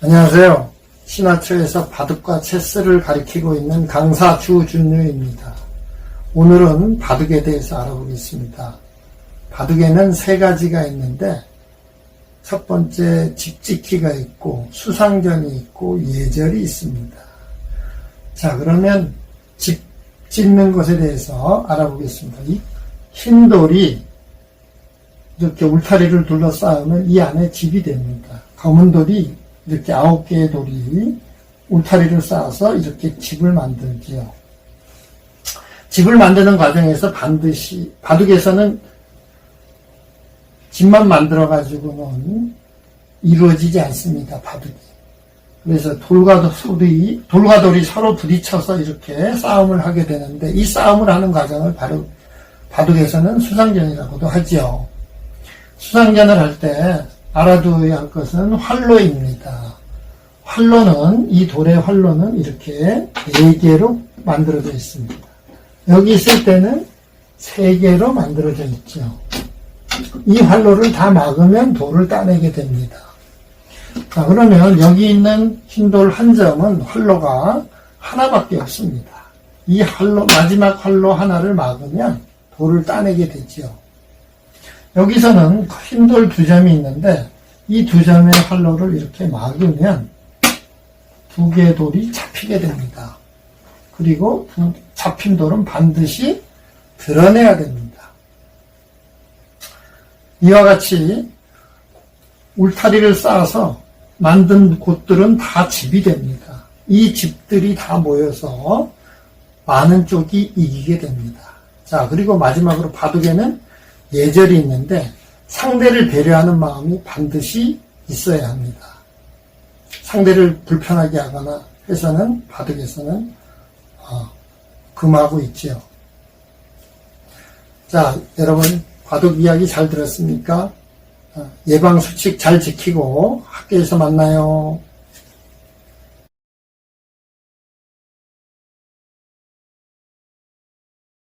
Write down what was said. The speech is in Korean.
안녕하세요. 신화초에서 바둑과 체스를 가리키고 있는 강사 주준유입니다. 오늘은 바둑에 대해서 알아보겠습니다. 바둑에는 세 가지가 있는데 첫 번째 직지키가 있고 수상전이 있고 예절이 있습니다. 자 그러면 집 짓는 것에 대해서 알아보겠습니다. 이흰 돌이 이렇게 울타리를 둘러싸으면 이 안에 집이 됩니다. 검은 돌이 이렇게 아홉 개의 돌이 울타리를 쌓아서 이렇게 집을 만들지요. 집을 만드는 과정에서 반드시 바둑에서는 집만 만들어 가지고는 이루어지지 않습니다. 바둑이. 그래서 돌과 돌이 돌과 돌이 서로 부딪혀서 이렇게 싸움을 하게 되는데 이 싸움을 하는 과정을 바로 바둑에서는 수상전이라고도 하지요. 수상전을 할 때 알아두어야 할 것은 활로입니다. 활로는 이 돌의 활로는 이렇게 네 개로 만들어져 있습니다. 여기 있을 때는 세 개로 만들어져 있죠. 이 활로를 다 막으면 돌을 따내게 됩니다. 자, 그러면 여기 있는 흰돌 한 점은 활로가 하나밖에 없습니다. 이 활로, 마지막 활로 하나를 막으면 돌을 따내게 되지요. 여기서는 흰돌 두 점이 있는데 이 두 점의 활로를 이렇게 막으면 두 개의 돌이 잡히게 됩니다. 그리고 두- 잡힌 돌은 반드시 드러내야 됩니다. 이와 같이 울타리를 쌓아서 만든 곳들은 다 집이 됩니다. 이 집들이 다 모여서 많은 쪽이 이기게 됩니다. 자, 그리고 마지막으로 바둑에는 예절이 있는데 상대를 배려하는 마음이 반드시 있어야 합니다. 상대를 불편하게 하거나 해서는 바둑에서는 어, 금하고 있지요. 자, 여러분 바둑 이야기 잘 들었습니까? 어, 예방 수칙 잘 지키고 학교에서 만나요.